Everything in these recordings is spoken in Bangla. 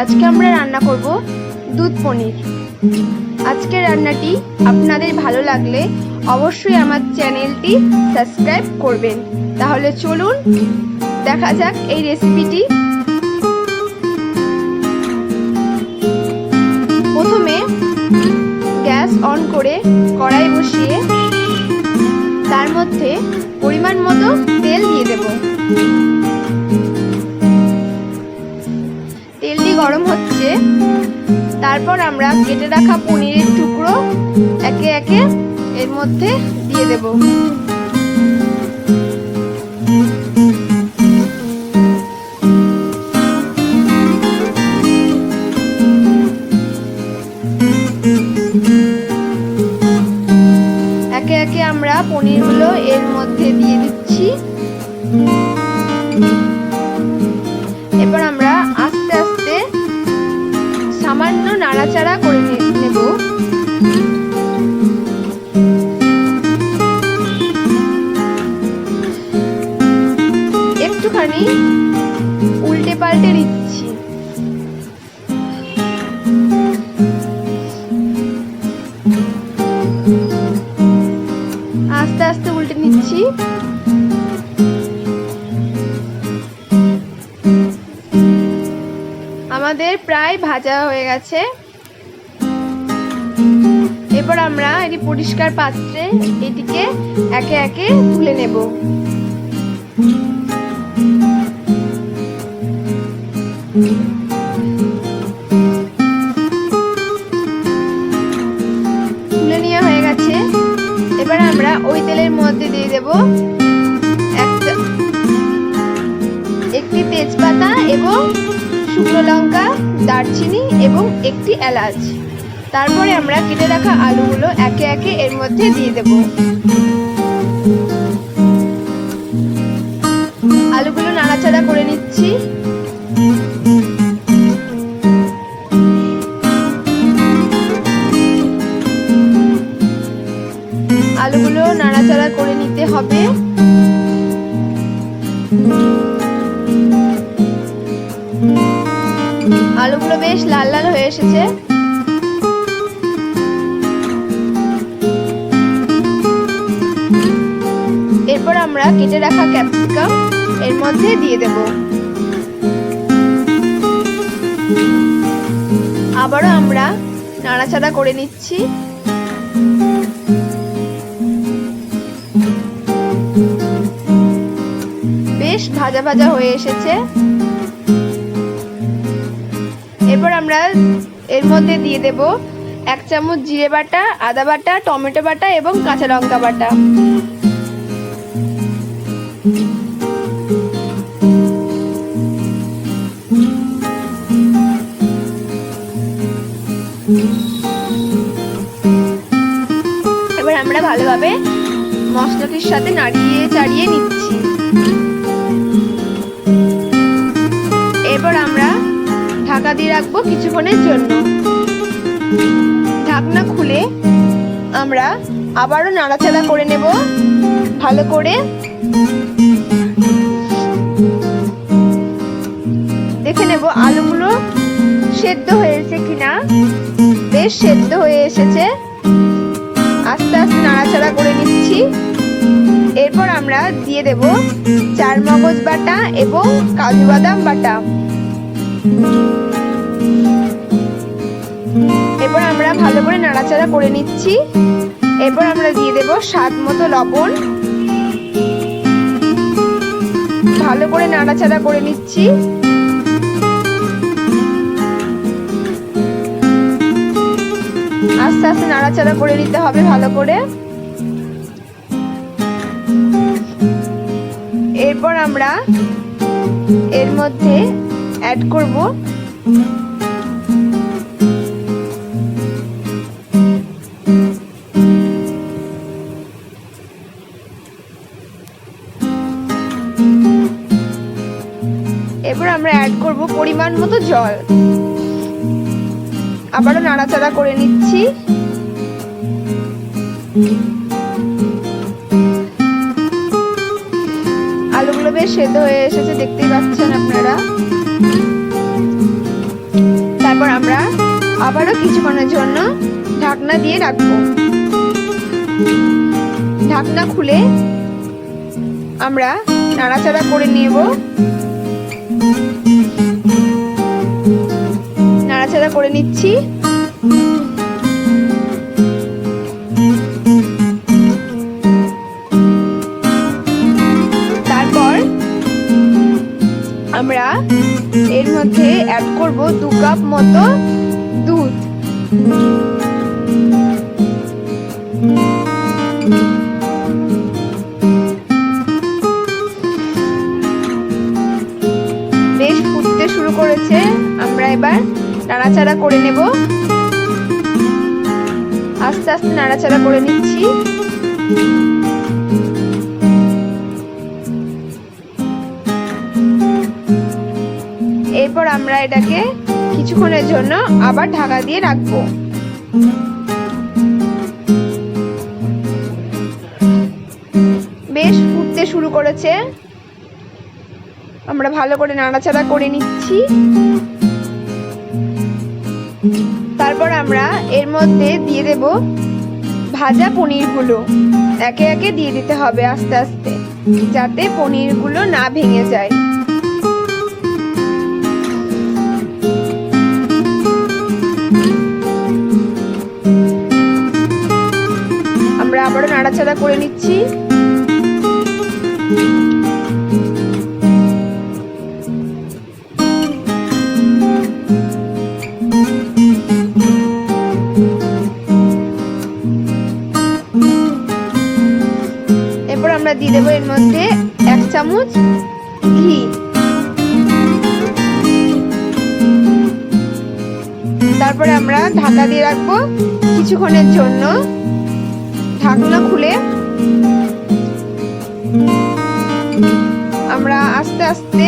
আজকে আমরা রান্না করব দুধ পনির। আজকে রান্নাটি আপনাদের ভালো লাগলে অবশ্যই আমার চ্যানেলটি সাবস্ক্রাইব করবেন। তাহলে চলুন দেখা যাক এই রেসিপিটি। প্রথমে গ্যাস অন করে কড়াই বসিয়ে তার মধ্যে পরিমাণ মতো তেল দিয়ে দেব। গরম হচ্ছে। তারপর আমরা কেটে রাখা পনিরের টুকরো একে একে এর মধ্যে দিয়ে দেব। একটুখানি উল্টে পাল্টে দিচ্ছি আস্তে আস্তে উল্টে নিচ্ছি। আমাদের প্রায় ভাজা হয়ে গেছে। এরপর আমরা এটি পরিষ্কার পাত্রে এটিকে একে একে তুলে নেব। তুলে নেওয়া হয়ে গেছে। এবার আমরা ওই তেলের মধ্যে দিয়ে দেব একটা তেজপাতা এবং শুকনো লঙ্কা, দারচিনি এবং একটি এলাচ। তারপরে আমরা কেটে রাখা আলুগুলো একে একে এর মধ্যে দিয়ে দেব। আলুগুলো নাড়াচাড়া করে নিচ্ছি। হবে। আলুগুলো বেশ লাল লাল হয়ে এসেছে। এরপর আমরা কেটে রাখা ক্যাপসিকাম এর মধ্যে দিয়ে দেব। আবারও আমরা নাড়াচাড়া করে নিচ্ছি। ভাজা ভাজা হয়ে এসেছে। এরপর আমরা এর মধ্যে দিয়ে দেব এক চামচ জিরে বাটা, আদা বাটা, টমেটো বাটা এবং কাঁচা লঙ্কা বাটা। এবার আমরা ভালোভাবে মশলাটির সাথে নাড়িয়ে চাড়িয়ে নিচ্ছি। ঢাকা দিয়ে রাখব কিছুক্ষণের জন্য। ঢাকনা খুলে আমরা আবারও নাড়াচাড়া করে নেব, ভালো করে। দেখে নেব আলুগুলো সেদ্ধ হয়েছে কিনা। বেশ সেদ্ধ হয়ে এসেছে। আস্তে আস্তে নাড়াচাড়া করে নিচ্ছি। এরপর আমরা দিয়ে দেব চার মগজ বাটা এবং কাজু বাদাম বাটা। এরপর আমরা ভালো করে নাড়াচাড়া করে নিচ্ছি। এরপর আমরা দিয়ে দেব স্বাদ মতো লবণ। ভালো করে নাড়াচাড়া করে নিচ্ছি। আস্তে আস্তে নাড়াচাড়া করে নিতে হবে ভালো করে। এরপর আমরা এর মধ্যে অ্যাড করব। এরপর আমরা অ্যাড করব পরিমাণ মতো জল। আবারও নাড়াচাড়া করে নিচ্ছি। আলুগুলো বেশ সেদ্ধ হয়ে এসেছে, দেখতেই পাচ্ছেন আপনারা। তারপর আমরা আবারও কিছুক্ষণের জন্য ঢাকনা দিয়ে রাখব। ঢাকনা খুলে আমরা নাড়াচাড়া করে নেব। নাড়াচাড়া করে নিচ্ছি। এর মধ্যে অ্যাড করব দু কাপ মতো দুধ। বেশ ফুটতে শুরু করেছে। আমরা এবার নাড়াচাড়া করে নেব। আস্তে আস্তে নাড়াচাড়া করে নিচ্ছি। এরপর আমরা এটাকে কিছুক্ষণের জন্য আবার ঢাকা দিয়ে রাখব। বেশ, ফুটতে শুরু করেছে। আমরা ভালো করে নাড়াচাড়া করে নিচ্ছি। তারপর আমরা এর মধ্যে দিয়ে দেব ভাজা পনিরগুলো। একে একে দিয়ে দিতে হবে আস্তে আস্তে, যাতে পনিরগুলো না ভেঙে যায়। নাড়াচাড়া করে নিচ্ছি। এরপর আমরা দিয়ে দেবো এর মধ্যে এক চামচ ঘি। তারপরে আমরা ঢাকা দিয়ে রাখব কিছুক্ষণের জন্য। ঢাকনা খুলে আমরা আস্তে আস্তে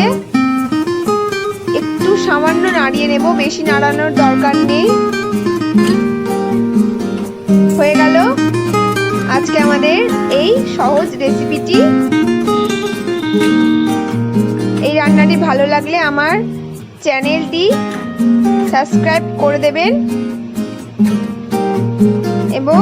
একটু সামান্য নাড়িয়ে নেব। বেশি নাড়ানোর দরকার নেই। হয়ে গেল আজকে আমাদের এই সহজ রেসিপিটি। এই রান্নাটি ভালো লাগলে আমার চ্যানেলটি সাবস্ক্রাইব করে দেবেন। এবং